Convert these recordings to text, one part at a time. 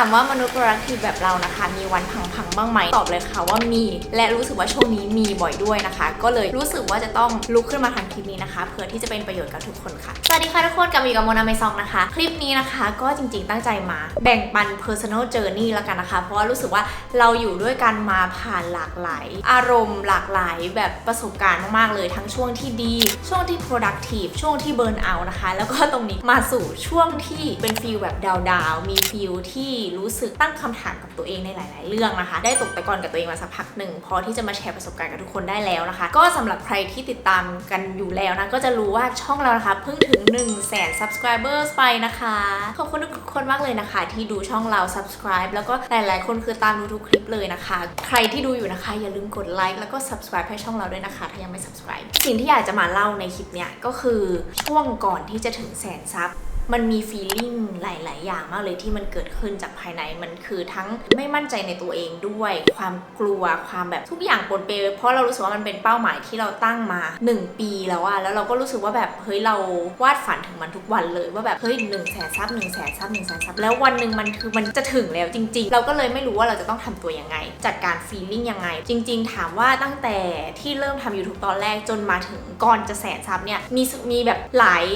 ามว่ามนุษย์ productive แบบเรานะคะ มีวันพังๆบ้างไหมตอบเลยค่ะว่ามี และรู้สึกว่าช่วงนี้มีบ่อยด้วยนะคะ ก็เลยรู้สึกว่าจะต้องลุกขึ้นมาทำคลิปนี้นะคะเพื่อที่จะเป็นประโยชน์กับทุกคนค่ะ สวัสดีค่ะทุกคนกลับมาอยู่กับโมนาเมซองนะคะ คลิปนี้นะคะก็จริงๆตั้งใจมาแบ่งปัน personal journey แล้วกันนะคะ เพราะว่ารู้สึกว่าเราอยู่ด้วยกันมาผ่านหลากหลาย อารมณ์หลากหลายแบบประสบการณ์มากๆเลยทั้งช่วงที่ดี ช่วงที่ productive ช่วงที่ burn out นะคะ แล้วก็ตรงนี้มาสู่ช่วงที่เป็นฟีลแบบดาวๆมีฟีลที่รู้สึกตั้งคำถามกับตัวเองในหลาย ๆ เรื่องนะคะ ได้ตกตะกอนกับตัวเองมาสักพักหนึ่งพอที่จะมาแชร์ประสบการณ์กับทุกคนได้แล้วนะคะ ก็สำหรับใครที่ติดตามกันอยู่แล้วนะก็จะรู้ว่าช่องเรานะคะเพิ่งถึง1 0 0 0 0แสน subscribers ไปนะคะขอบคุณทุกคนมากเลยนะคะ ที่ดูช่องเรา subscribe แล้วก็หลาย ๆ คนคือตามดูทุกคลิปเลยนะคะ ใครที่ดูอยู่นะคะ อย่าลืมกดไลค์แล้วก็ subscribe ให้ช่องเราด้วยนะคะ ถ้ายังไม่ subscribe สิ่งที่อยากจะมาเล่าในคลิปเนี้ยก็คือช่วงก่อนที่จะถึงแสนซับ มันมีฟีลลิ่งหลาย ๆ อย่างมากเลยที่มันเกิดขึ้นจากภายในมันคือทั้งไม่มั่นใจในตัวเองด้วย ความกลัวความแบบทุกอย่างปนเปเพราะเรารู้สึกว่ามันเป็นเป้าหมายที่เราตั้งมา 1 ปีแล้วอะแล้วเราก็รู้สึกว่าแบบเฮ้ยเราวาดฝันถึงมันทุกวันเลยว่าแบบเฮ้ยหนึ่งแสนซับหนึ่งแสนซับหนึ่งแสนซับแล้ววันหนึ่งมันคือมันจะถึงแล้วจริง ๆ เราก็เลยไม่รู้ว่าเราจะต้องทำตัวยังไง จัดการฟีลลิ่งยังไง จริง ๆ ถามว่าตั้งแต่ที่เริ่มทำ YouTube ตอนแรกจนมาถึงก่อนจะแสนซับเนี่ยมีมีแบบหลาย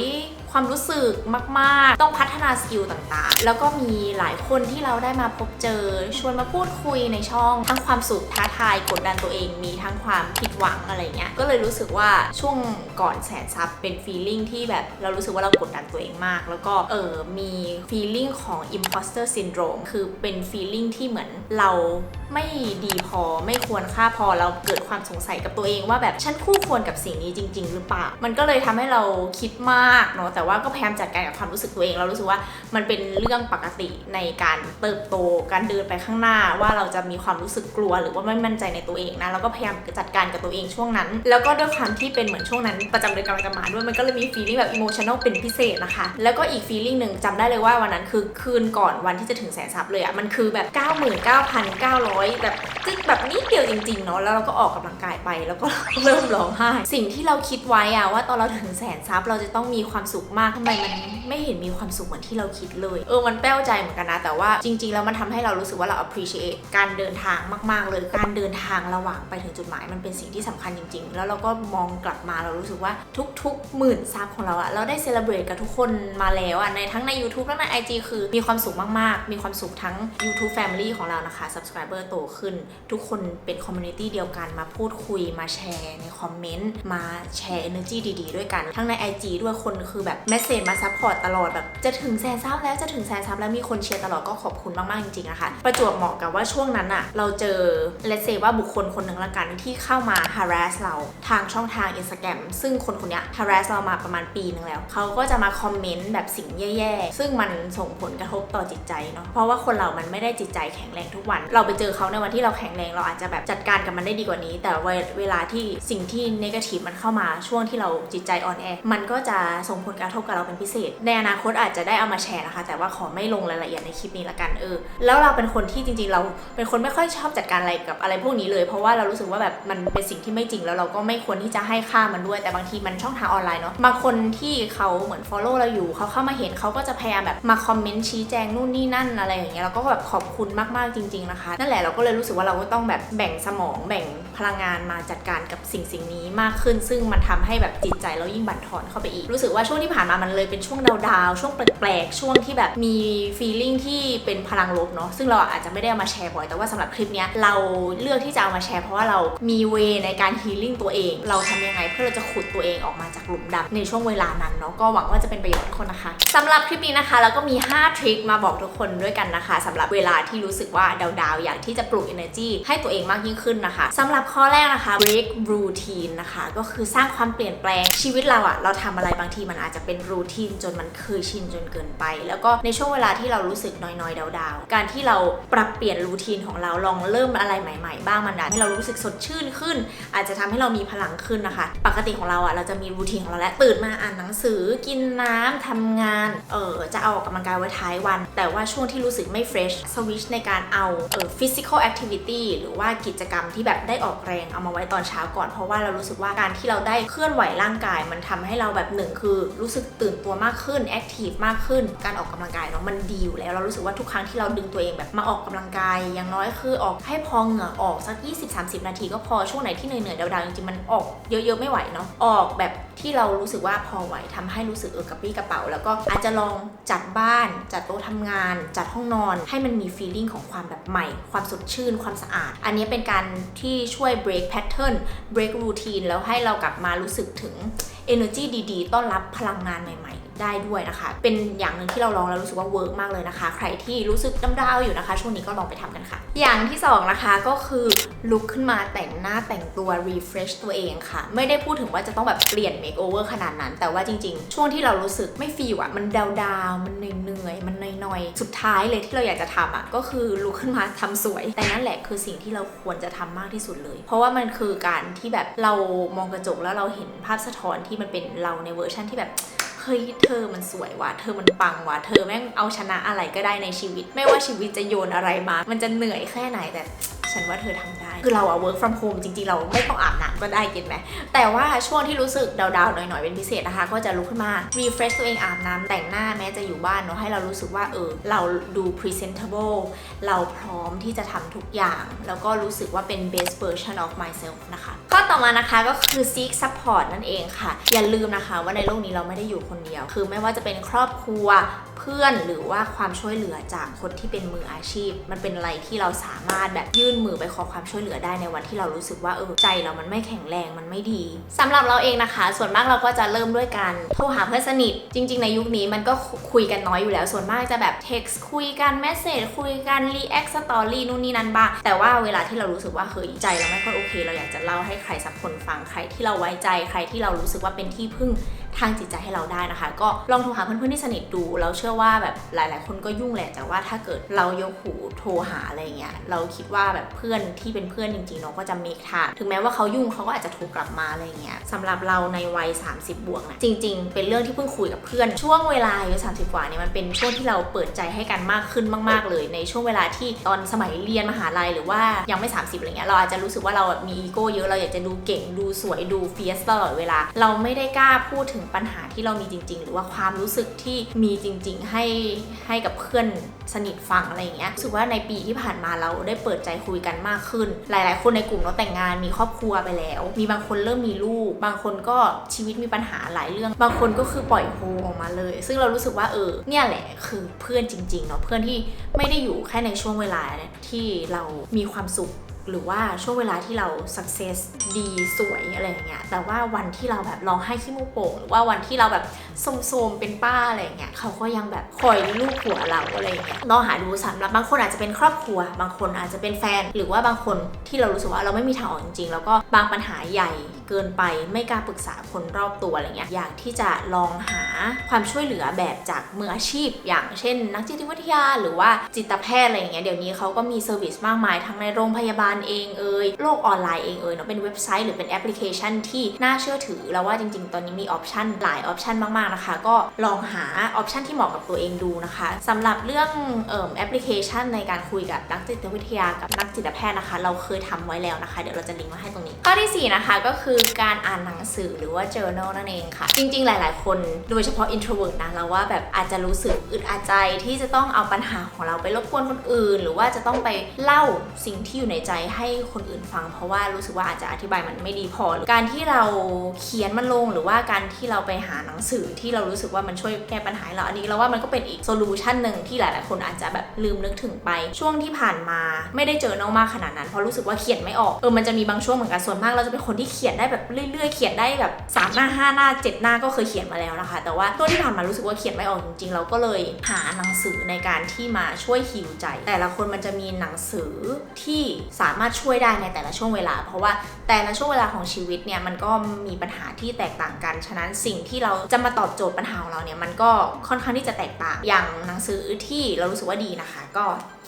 ความรู้สึกมาก ๆ ต้องพัฒนาสกิลต่างๆ แล้วก็มีหลายคนที่เราได้มาพบเจอ ชวนมาพูดคุยในช่อง ทั้งความสุขท้าทายกดดันตัวเอง มีทั้งความผิดหวังอะไรเงี้ย ก็เลยรู้สึกว่าช่วงก่อนแสนซับเป็นฟีลลิ่งที่แบบเรารู้สึกว่าเรากดดันตัวเองมาก แล้วก็เออมีฟีลลิ่งของ imposter syndrome คือเป็นฟีลลิ่งที่เหมือนเรา ไม่ดีพอไม่ควรค่าพอเราเกิดความสงสัยกับตัวเองว่าแบบฉันคู่ควรกับสิ่งนี้จริง ๆ หรือเปล่า มันก็เลยทำให้เราคิดมากเนาะแต่ว่าก็พยายามจัดการกับความรู้สึกตัวเอง เรารู้สึกว่ามันเป็นเรื่องปกติในการเติบโตการเดินไปข้างหน้าว่าเราจะมีความรู้สึกกลัว หรือว่าไม่มั่นใจในตัวเองนะแล้วก็พยายามจัดการกับตัวเองช่วงนั้น แล้วก็ด้วยความที่เป็นเหมือนช่วงนั้นประจำเดือนกำลังจะมาด้วยมันก็เลยมีฟีลลิ่งแบบอิโมชัน a ลเป็นพิเศษนะคะ แล้วก็อีกฟีลลิ่งหนึ่งจำได้เลยว่าวันนั้นคือคืนก่อนวันที่จะถึงแสนซับเลยอะมันคือแบบ 99,900แบบจึ๊กแบบนิดเดียวจริงๆเนาะแล้วเราก็ออกกำลังกายไปแล้วก็เริ่มร้องไห้สิ่งที่เราคิดไว้อะว่าตอนเราถึงแสนซับเราจะต้องมีความสุขมากทำไมมันไม่เห็นมีความสุขเหมือนที่เราคิดเลย เออมันแป้วใจเหมือนกันนะ แต่ว่าจริง ๆ แล้วมันทำให้เรารู้สึกว่าเรา appreciate การเดินทางมาก ๆ เลย การเดินทางระหว่างไปถึงจุดหมาย มันเป็นสิ่งที่สำคัญจริง ๆ แล้วเราก็มองกลับมาเรารู้สึกว่าทุกๆหมื่นซับของเราอะเราได้เซเลบรตกับทุกคนมาแล้วอะในทั้งใน YouTube และใน IG คือมีความสุขมากๆ มีความสุขทั้ง YouTube Family ของเรานะคะ subscriber โตขึ้น ทุกคนเป็นคอมมูนิตี้เดียวกันมาพูดคุยมาแชร์ในคอมเมนต์มาแชร์ energy ดีๆ ด้วยกัน ทั้งใน IG ด้วยคนคือแบบเมสเซจมาซัพพอร์ตตลอดแบบจะถึงแสนซับแล้วจะถึงแสนซับแล้วมีคนเชียร์ตลอดก็ขอบคุณมากๆจริงๆนะคะประจวบเหมาะกับว่าช่วงนั้นอะเราเจอเลเซว่าบุคคลคนหนึ่งละกันที่เข้ามา harass เราทางช่องทาง Instagram ซึ่งคนคนนี้ harass เรามาประมาณปีนึงแล้ว เขาก็จะมาคอมเมนต์แบบสิ่งแย่ๆ ซึ่งมันส่งผลกระทบต่อจิตใจเนาะเพราะว่าคนเรามันไม่ได้จิตใจแข็งแรงทุกวัน เราไปเจอเขาในวันที่เราแข็งแรงเราอาจจะแบบจัดการกับมันได้ดีกว่านี้ แต่เวลาที่สิ่งที่นกาทีฟมันเข้ามาช่วงที่เราจิตใจอ่อนแอ มันก็จะส่งผลกระทบกับเราเป็นพิเศษ ในอนาคตอาจจะได้เอามาแชร์นะคะ แต่ว่าขอไม่ลงรายละเอียดในคลิปนี้ละกันเออ แล้วเราเป็นคนที่จริงๆ เราเป็นคนไม่ค่อยชอบจัดการอะไรกับอะไรพวกนี้เลย เพราะว่าเรารู้สึกว่าแบบมันเป็นสิ่งที่ไม่จริงแล้วเราก็ไม่ควรที่จะให้ค่ามันด้วย แต่บางทีมันช่องทางออนไลน์เนาะ บางคนที่เขาเหมือน follow เราอยู่เขาเข้ามาเห็นเขาก็จะพยายามแบบมาคอมเมนต์ชี้แจงนู่นนี่นั่นอะไรอย่างเงี้ยเราก็แบบขอบคุณมากๆจริง ๆนะคะ นั่นแหละเราก็เลยรู้สึกว่าเราก็ต้องแบบแบ่งสมองแบ่งพลังงานมาจัดการกับสิ่งสิ่งนี้มากขึ้น ซึ่งมันทำให้แบบจิตใจเรายิ่งบั่นทอนเข้าไปอีก รู้สึกว่าช่วงที่ผ่านมามันเลยเป็นช่วงดาวๆช่วงแปลกๆช่วงที่แบบมี feeling ที่เป็นพลังลบเนาะซึ่งเราอาจจะไม่ได้เอามาแชร์บ่อยแต่ว่าสำหรับคลิปนี้เราเลือกที่จะเอามาแชร์เพราะว่าเรามีเวในการ healing ตัวเอง เราทำยังไงเพื่อเราจะขุดตัวเองออกมาจากหลุมดำในช่วงเวลานั้นเนาะก็หวังว่าจะเป็นประโยชน์กับทุกคนนะคะสำหรับคลิปนี้นะคะเราก็มี 5 ทริคมาบอกทุกคนด้วยกันนะคะสำหรับเวลาที่รู้สึกว่าดาวๆอยากที่จะปลุก energy ให้ตัวเองมากยิ่งขึ้นนะคะสำหรับข้อแรกนะคะ break routine นะคะ ก็คือสร้างความเปลี่ยนแปลงชีวิตเราอะเราทำอะไรบางทีมันอาจจะเป็นรูทีนจนมันเคยชินจนเกินไป แล้วก็ในช่วงเวลาที่เรารู้สึกน้อยๆดาวๆการที่เราปรับเปลี่ยนรูทีนของเราลองเริ่มอะไรใหม่ ๆ บ้างมันอาจให้เรารู้สึกสดชื่นขึ้น อาจจะทำให้เรามีพลังขึ้นนะคะ ปกติของเราอะเราจะมีรูทีนของเราแล้วตื่นมาอ่านหนังสือกินน้ำทำงาน เออจะเอาออกกำลังกายไว้ท้ายวัน แต่ว่าช่วงที่รู้สึกไม่เฟรชสวิชในการเอาเออฟิสิก physical activity หรือว่ากิจกรรมที่แบบได้ออกแรงเอามาไว้ตอนเช้าก่อน เพราะว่าเรารู้สึกว่าการที่เราได้เคลื่อนไหวร่างกาย มันทำให้เราแบบหนึ่งคือรู้สึกตื่นตัวมากขึ้น active มากขึ้น การออกกำลังกายเนาะมันดีอยู่แล้วเรารู้สึกว่าทุกครั้งที่เราดึงตัวเองแบบมาออกกำลังกาย อย่างน้อยคือออกให้พอเหงื่อออกสัก 20-30 นาทีก็พอช่วงไหนที่เหนื่อยๆดาวๆจริงๆมันออกเยอะๆไม่ไหวเนาะออกแบบ ที่เรารู้สึกว่าพอไหวทำให้รู้สึกเออกระปรี้กระเป๋า แล้วก็อาจจะลองจัดบ้าน จัดโต๊ะทำงาน จัดห้องนอน ให้มันมี feeling ของความแบบใหม่ ความสดชื่น ความสะอาด อันนี้เป็นการที่ช่วย break pattern break routine แล้วให้เรากลับมารู้สึกถึง energy ดีๆ ต้อนรับพลังงานใหม่ๆ ได้ด้วยนะคะ เป็นอย่างหนึ่งที่เราลองแล้วรู้สึกว่าเวิร์กมากเลยนะคะ ใครที่รู้สึกดาวอยู่นะคะ ช่วงนี้ก็ลองไปทำกันค่ะ อย่างที่สองนะคะก็คือลุกขึ้นมาแต่งหน้าแต่งตัว refresh ตัวเองค่ะ ไม่ได้พูดถึงว่าจะต้องแบบเปลี่ยน makeover ขนาดนั้น แต่ว่าจริงๆ ช่วงที่เรารู้สึกไม่ฟีลอะมันดาวๆมันเหนื่อยๆมันนอยๆ สุดท้ายเลยที่เราอยากจะทำอะก็คือลุกขึ้นมาทำสวย แต่นั่นแหละคือสิ่งที่เราควรจะทำมากที่สุดเลย เพราะว่ามันคือการที่แบบเรามองกระจกแล้วเราเห็นภาพสะท้อนที่มันเป็นเราในเวอร์ชันที่แบบ ฮ้ยเธอมันสวยว่ะเธอมันปังว่ะเธอแม่งเอาชนะอะไรก็ได้ในชีวิต ไม่ว่าชีวิตจะโยนอะไรมา มันจะเหนื่อยแค่ไหนแต่ ฉันว่าเธอทำได้ คือเราอะ work from home จริงๆ เราไม่ต้องอาบน้ำก็ได้เก็ตไหม แต่ว่าช่วงที่รู้สึกดาวๆ หน่อยๆ เป็นพิเศษนะคะ ก็จะลุกขึ้นมา refresh ตัวเองอาบน้ำแต่งหน้าแม้จะอยู่บ้านเนาะให้เรารู้สึกว่าเออเราดู presentable เราพร้อมที่จะทำทุกอย่าง แล้วก็รู้สึกว่าเป็น best version of myself นะคะข้อต่อมานะคะก็คือ seek support นั่นเองค่ะ อย่าลืมนะคะว่าในโลกนี้เราไม่ได้อยู่คนเดียว คือไม่ว่าจะเป็นครอบครัวเพื่อนหรือว่าความช่วยเหลือจากคนที่เป็นมืออาชีพ มันเป็นอะไรที่เราสามารถแบบยื่นมือไปขอความช่วยเหลือได้ในวันที่เรารู้สึกว่าเออใจเรามันไม่แข็งแรงมันไม่ดีสำหรับเราเองนะคะ ส่วนมากเราก็จะเริ่มด้วยการโทรหาเพื่อนสนิท จริง ๆ ในยุคนี้มันก็คุยกันน้อยอยู่แล้ว ส่วนมากจะแบบ text คุยกัน message คุยกัน react story นู่นนี่นั่นบ้างแต่ว่าเวลาที่เรารู้สึกว่าเฮ้ยใจเราไม่ค่อยโอเค เราอยากจะเล่าให้ใครสักคนฟังใครที่เราไว้ใจใครที่เรารู้สึกว่าเป็นที่พึ่ง ทางจิตใจให้เราได้นะคะ ก็ลองโทรหาเพื่อนๆที่สนิทดู เราเชื่อว่าแบบหลาย ๆ คนก็ยุ่งแหละแต่ว่าถ้าเกิดเรายกหูโทรหาอะไรเงี้ยเราคิดว่าแบบเพื่อนที่เป็นเพื่อนจริงๆเนาะก็จะเมคทาถึงแม้ว่าเขายุ่งเขาก็อาจจะโทรกลับมาอะไรเงี้ยสำหรับเราในวัย 30 บวกนะจริง ๆ เป็นเรื่องที่เพิ่งคุยกับเพื่อน ช่วงเวลาอายุ30 กว่าเนี่ยมันเป็นช่วงที่เราเปิดใจให้กันมากขึ้นมาก ๆ เลย ในช่วงเวลาที่ตอนสมัยเรียนมหาลัยหรือว่ายังไม่ 30อะไรเงี้ยเราอาจจะรู้สึกว่าเราแบบมีอีโก้เยอะเราอยากจะดูเก่งดูสวยดูเฟียสตลอดเวลา เราไม่ได้กล้าพูดถึงปัญหาที่เรามีจริง ๆ หรือว่าความรู้สึกที่มีจริง ๆ ให้ให้กับเพื่อนสนิทฟังอะไรอย่างเงี้ยรู้สึกว่าในปีที่ผ่านมาเราได้เปิดใจคุยกันมากขึ้น หลาย ๆ คนในกลุ่มเราแต่งงานมีครอบครัวไปแล้ว มีบางคนเริ่มมีลูก บางคนก็ชีวิตมีปัญหาหลายเรื่อง บางคนก็คือปล่อยโฮออกมาเลย ซึ่งเรารู้สึกว่าเออเนี่ยแหละคือเพื่อนจริงๆเนาะเพื่อนที่ไม่ได้อยู่แค่ในช่วงเวลาที่เรามีความสุข หรือว่าช่วงเวลาที่เรา success ดีสวยอะไรอย่างเงี้ยแต่ว่าวันที่เราแบบร้องไห้ขี้มูกโป่งหรือว่าวันที่เราแบบ โสมๆเป็นป้าอะไรเงี้ยเขาก็ยังแบบคอยลูกหัวเราอะไรเงี้ยลองหาดูสำหรับบางคนอาจจะเป็นครอบครัว บางคนอาจจะเป็นแฟน หรือว่าบางคนที่เรารู้สึกว่าเราไม่มีทางออกจริงๆ แล้วก็บางปัญหาใหญ่เกินไปไม่กล้าปรึกษาคนรอบตัวอะไรเงี้ยอยากที่จะลองหาความช่วยเหลือแบบจากมืออาชีพ อย่างเช่น นักจิตวิทยาหรือว่าจิตแพทย์อะไรเงี้ยเดี๋ยวนี้เขาก็มีเซอร์วิสมากมายทั้งในโรงพยาบาลเองเอ่ยโลกออนไลน์เองเอ่ยเนาะเป็นเว็บไซต์หรือเป็นแอปพลิเคชันที่น่าเชื่อถือแล้วว่าจริง ๆ ตอนนี้มีออปชันหลายออปชันมากๆนะคะ ก็ลองหาออปชันที่เหมาะกับตัวเองดูนะคะสำหรับเรื่องออแอปพลิเคชันในการคุยกับนักจิตวิทยากับนักจิตแพทย์นะคะ เราเคยทำไว้แล้วนะคะ เดี๋ยวเราจะลิงก์มาให้ตรงนี้ ข้อที่สี่นะคะก็คือการอ่านหนังสือหรือว่า journal นั่นเองค่ะ จริงๆ หลาย ๆ คนโดยเฉพาะ introvert นะเราว่าแบบอาจจะรู้สึกอึดอัดใจที่จะต้องเอาปัญหาของเราไปรบกวนคนอื่น หรือว่าจะต้องไปเล่าสิ่งที่อยู่ในใจให้คนอื่นฟัง เพราะว่ารู้สึกว่าอาจจะอธิบายมันไม่ดีพอหรือการที่เราเขียนมันลงหรือว่าการที่เราไปหาหนังสือที่เรารู้สึกว่ามันช่วยแก้ปัญหาให้เราอันนี้เราว่ามันก็เป็นอีกโซลูชันหนึ่งที่หลาย ๆ คนอาจจะแบบลืมนึกถึงไป ช่วงที่ผ่านมาไม่ได้เจอเนามากขนาดนั้นเพราะรู้สึกว่าเขียนไม่ออกเออมันจะมีบางช่วงเหมือนกันส่วนมากเราจะเป็นคนที่เขียนได้แบบเรื่อย ๆ เขียนได้แบบสามหน้าห้าหน้าเจ็ดหน้าก็เคยเขียนมาแล้วนะคะ แต่ว่าช่วงที่ผ่านมารู้สึกว่าเขียนไม่ออกจริง ๆ เราก็เลยหาหนังสือในการที่มาช่วยฮิวใจ แต่ละคนมันจะมีหนังสือที่สามารถช่วยได้ในแต่ละช่วงเวลา เพราะว่าแต่ละช่วงเวลาของชีวิตเนี่ยมันก็มีปัญหาที่แตกต่างกัน ฉะนั้นสิ่งที่เราจะมาตอบโจทย์ปัญหาของเราเนี่ยมันก็ค่อนข้างที่จะแตกต่าง อย่างหนังสือที่เรารู้สึกว่าดีนะคะ ก็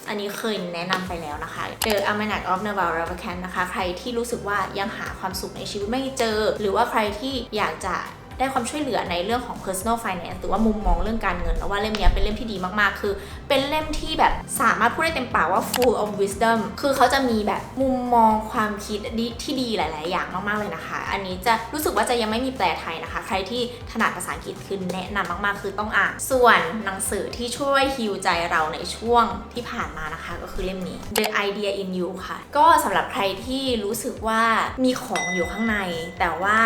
อันนี้เคยแนะนำไปแล้วนะคะ The Almanac of Naval Ravikant นะคะ ใครที่รู้สึกว่ายังหาความสุขในชีวิตไม่เจอ หรือว่าใครที่อยากจะ ได้ความช่วยเหลือในเรื่องของ personal finance หรือว่ามุมมองเรื่องการเงิน แล้วว่าเล่มนี้เป็นเล่มที่ดีมากๆ คือ เป็นเล่มที่แบบสามารถพูดได้เต็มปากว่า full of wisdom คือเขาจะมีแบบมุมมองความคิดที่ดีหลาย ๆ อย่างมาก ๆ เลยนะคะ อันนี้จะรู้สึกว่าจะยังไม่มีแปลไทยนะคะ ใครที่ถนัดภาษาอังกฤษคือแนะนำมาก ๆ คือต้องอ่าน ส่วนหนังสือที่ช่วยฮิวใจเราในช่วงที่ผ่านมานะคะ ก็คือเล่มนี้ The Idea in You ค่ะ ก็สำหรับใครที่รู้สึกว่ามีของอยู่ข้างใน แต่ว่า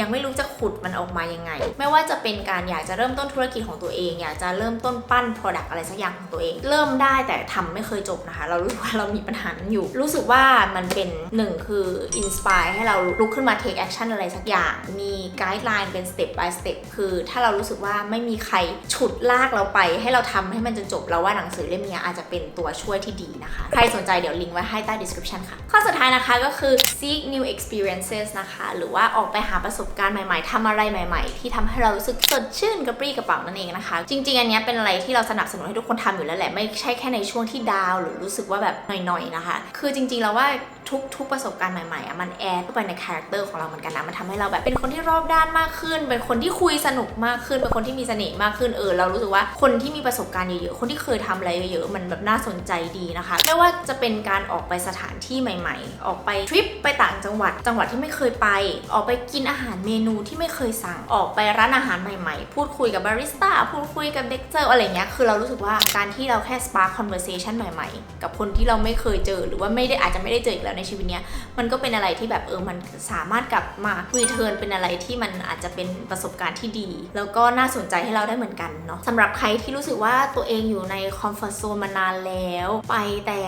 ยังไม่รู้จะขุดมันออกมายังไง ไม่ว่าจะเป็นการอยากจะเริ่มต้นธุรกิจของตัวเอง อยากจะเริ่มต้นปั้น Product อะไรสักอย่างของตัวเอง เริ่มได้แต่ทำไม่เคยจบนะคะ เรารู้สึกว่าเรามีปัญหานั้นอยู่ รู้สึกว่ามันเป็นหนึ่งคืออินสปายให้เราลุกขึ้นมา take action อะไรสักอย่าง มีไกด์ไลน์เป็น step by step คือถ้าเรารู้สึกว่าไม่มีใครฉุดลากเราไป ให้เราทำให้มันจนจบเราว่าหนังสือเล่มนี้อาจจะเป็นตัวช่วยที่ดีนะคะ ใครสนใจเดี๋ยวลิงก์ไว้ให้ใต้ description ค่ะ ข้อสุดท้ายนะคะก็คือ seek new experiences นะคะ หรือว่าออกไปหาประสบการณ์ใหม่ๆทำอะไรใหม่ ๆ ที่ทำให้เรารู้สึกสดชื่นกระปรี้กระเป๋านั่นเองนะคะ จริง ๆ อันนี้เป็นอะไรที่เราสนับสนุนให้ทุกคนทำอยู่แล้วแหละ ไม่ใช่แค่ในช่วงที่ดาว หรือรู้สึกว่าแบบหน่อยๆนะคะ คือจริงๆแล้วว่า ทุกทุกประสบการณ์ใหม่ๆอะมันแอดเข้าไปในคาแรคเตอร์ของเราเหมือนกันนะมันทำให้เราแบบเป็นคนที่รอบด้านมากขึ้น เป็นคนที่คุยสนุกมากขึ้น เป็นคนที่มีเสน่ห์มากขึ้นเออเรารู้สึกว่าคนที่มีประสบการณ์เยอะๆคนที่เคยทำอะไรเยอะๆมันแบบน่าสนใจดีนะคะไม่ว่าจะเป็นการออกไปสถานที่ใหม่ ๆ ออกไปทริปไปต่างจังหวัด จังหวัดที่ไม่เคยไป ออกไปกินอาหารเมนูที่ไม่เคยสั่งออกไปร้านอาหารใหม่ๆ พูดคุยกับบาริสต้าพูดคุยกับเด็กเจออะไรเงี้ยคือเรารู้สึกว่าการที่เราแค่ spark conversation ใหม่ๆ กับคนที่เราไม่เคยเจอหรือว่าไม่ได้อาจจะไม่ได้เจออีกแล้วในชีวิตเนี้ยมันก็เป็นอะไรที่แบบเออมันสามารถกลับมา return เป็นอะไรที่มันอาจจะเป็นประสบการณ์ที่ดี แล้วก็น่าสนใจให้เราได้เหมือนกันเนาะสำหรับใครที่รู้สึกว่าตัวเองอยู่ใน comfort zone มานานแล้ว ไปแต่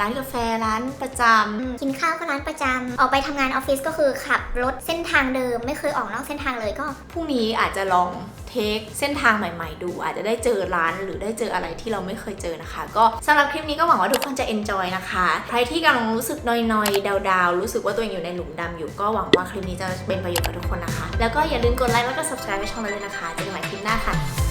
ร้านกาแฟร้านประจำกินข้าวก็ร้านประจำออกไปทำงานออฟฟิศก็คือขับรถเส้นทางเดิม ไม่เคยออกนอกเส้นทางเลยก็พรุ่งนี้อาจจะลอง เทคเส้นทางใหม่ ๆ ดู อาจจะได้เจอร้านหรือได้เจออะไรที่เราไม่เคยเจอนะคะ ก็สำหรับคลิปนี้ก็หวังว่าทุกคนจะ enjoy นะคะ ใครที่กำลังรู้สึกนอยๆ ดาวๆ รู้สึกว่าตัวเองอยู่ในหลุมดำอยู่ ก็หวังว่าคลิปนี้จะเป็นประโยชน์กับทุกคนนะคะ แล้วก็อย่าลืมกดไลค์แล้วก็ subscribe ไปช่องเราด้วยนะคะเจอกันใหม่คลิปหน้าค่ะ